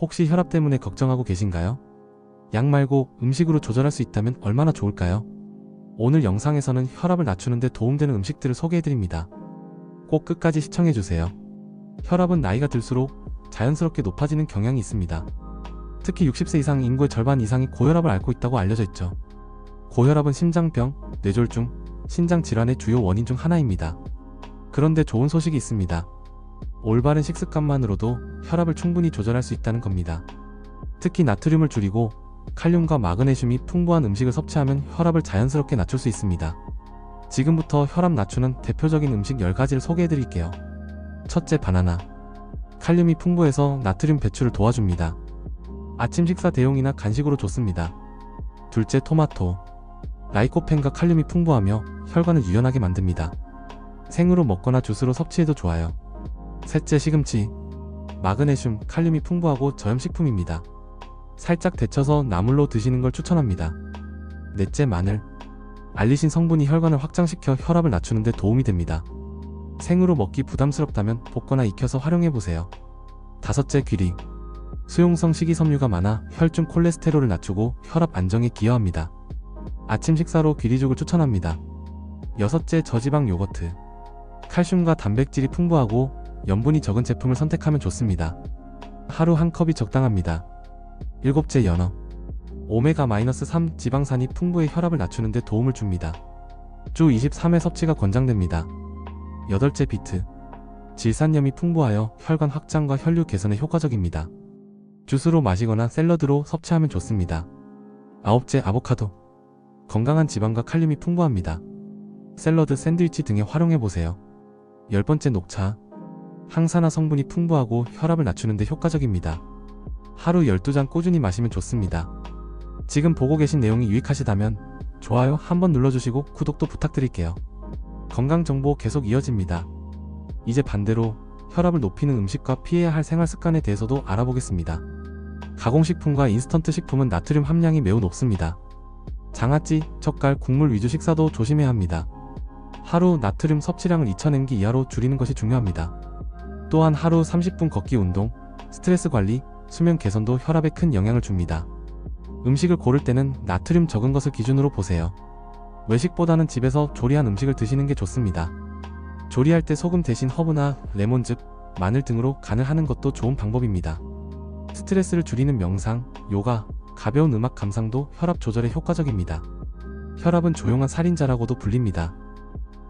혹시 혈압 때문에 걱정하고 계신가요? 약 말고 음식으로 조절할 수 있다면 얼마나 좋을까요? 오늘 영상에서는 혈압을 낮추는데 도움되는 음식들을 소개해드립니다. 꼭 끝까지 시청해주세요. 혈압은 나이가 들수록 자연스럽게 높아지는 경향이 있습니다. 특히 60세 이상 인구의 절반 이상이 고혈압을 앓고 있다고 알려져 있죠. 고혈압은 심장병, 뇌졸중, 신장 질환의 주요 원인 중 하나입니다. 그런데 좋은 소식이 있습니다. 올바른 식습관만으로도 혈압을 충분히 조절할 수 있다는 겁니다. 특히 나트륨을 줄이고 칼륨과 마그네슘이 풍부한 음식을 섭취하면 혈압을 자연스럽게 낮출 수 있습니다. 지금부터 혈압 낮추는 대표적인 음식 10가지를 소개해 드릴게요. 첫째 바나나. 칼륨이 풍부해서 나트륨 배출을 도와줍니다. 아침 식사 대용이나 간식으로 좋습니다. 둘째 토마토. 라이코펜과 칼륨이 풍부하며 혈관을 유연하게 만듭니다. 생으로 먹거나 주스로 섭취해도 좋아요. 셋째 시금치. 마그네슘, 칼륨이 풍부하고 저염식품입니다. 살짝 데쳐서 나물로 드시는 걸 추천합니다. 넷째 마늘. 알리신 성분이 혈관을 확장시켜 혈압을 낮추는 데 도움이 됩니다. 생으로 먹기 부담스럽다면 볶거나 익혀서 활용해보세요. 다섯째 귀리. 수용성 식이섬유가 많아 혈중 콜레스테롤을 낮추고 혈압 안정에 기여합니다. 아침 식사로 귀리죽을 추천합니다. 여섯째 저지방 요거트. 칼슘과 단백질이 풍부하고 염분이 적은 제품을 선택하면 좋습니다. 하루 한 컵이 적당합니다. 일곱째 연어. 오메가-3 지방산이 풍부해 혈압을 낮추는 데 도움을 줍니다. 주 23회 섭취가 권장됩니다. 여덟째 비트. 질산염이 풍부하여 혈관 확장과 혈류 개선에 효과적입니다. 주스로 마시거나 샐러드로 섭취하면 좋습니다. 아홉째 아보카도. 건강한 지방과 칼륨이 풍부합니다. 샐러드, 샌드위치 등에 활용해보세요. 열 번째 녹차. 항산화 성분이 풍부하고 혈압을 낮추는 데 효과적입니다. 하루 12잔 꾸준히 마시면 좋습니다. 지금 보고 계신 내용이 유익하시다면 좋아요 한번 눌러주시고 구독도 부탁드릴게요. 건강 정보 계속 이어집니다. 이제 반대로 혈압을 높이는 음식과 피해야 할 생활 습관에 대해서도 알아보겠습니다. 가공식품과 인스턴트 식품은 나트륨 함량이 매우 높습니다. 장아찌, 젓갈, 국물 위주 식사도 조심해야 합니다. 하루 나트륨 섭취량을 2000mg 이하로 줄이는 것이 중요합니다. 또한 하루 30분 걷기 운동, 스트레스 관리, 수면 개선도 혈압에 큰 영향을 줍니다. 음식을 고를 때는 나트륨 적은 것을 기준으로 보세요. 외식보다는 집에서 조리한 음식을 드시는 게 좋습니다. 조리할 때 소금 대신 허브나 레몬즙, 마늘 등으로 간을 하는 것도 좋은 방법입니다. 스트레스를 줄이는 명상, 요가, 가벼운 음악 감상도 혈압 조절에 효과적입니다. 혈압은 조용한 살인자라고도 불립니다.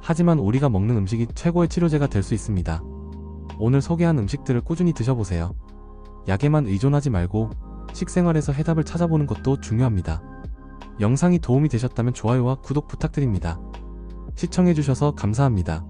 하지만 우리가 먹는 음식이 최고의 치료제가 될 수 있습니다. 오늘 소개한 음식들을 꾸준히 드셔보세요. 약에만 의존하지 말고 식생활에서 해답을 찾아보는 것도 중요합니다. 영상이 도움이 되셨다면 좋아요와 구독 부탁드립니다. 시청해주셔서 감사합니다.